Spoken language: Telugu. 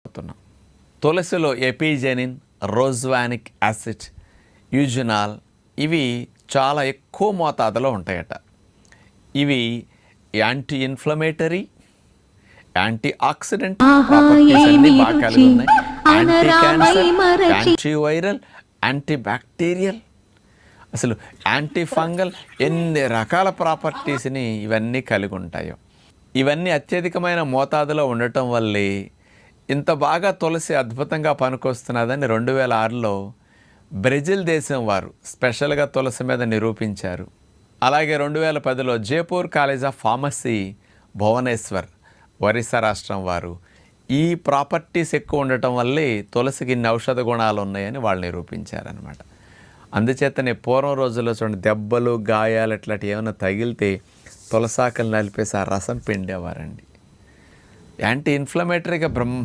అవుతున్నాం తులసిలో ఎపిజెనిన్ రోజ్వానిక్ యాసిడ్ యూజనాల్ ఇవి చాలా ఎక్కువ మోతాదులో ఉంటాయట. ఇవి anti inflammatory anti oxidant anti viral anti bacterial అసలు యాంటీ ఫంగల్ ఎన్ని రకాల ప్రాపర్టీస్ని ఇవన్నీ కలిగి ఉంటాయో. ఇవన్నీ అత్యధికమైన మోతాదులో ఉండటం వల్లే ఇంత బాగా తులసి అద్భుతంగా పనికొస్తున్నదని రెండు వేల ఆరులో బ్రెజిల్ దేశం వారు స్పెషల్గా తులసి మీద నిరూపించారు. అలాగే రెండు వేల పదిలో Jaipur college of pharmacy Bhubaneswar Orissa రాష్ట్రం వారు ఈ ప్రాపర్టీస్ ఎక్కువ ఉండటం వల్లే తులసికి ఇన్ని ఔషధ గుణాలు ఉన్నాయని వాళ్ళు నిరూపించారనమాట అందుచేతనే పూర్వం రోజుల్లో చూడండి దెబ్బలు గాయాలు ఇట్లాంటివి ఏమైనా తగిలితే తులసాకలు నలిపేసి ఆ రసం పిండేవారండి. యాంటీ ఇన్ఫ్లమేటరీగా బ్రహ్మ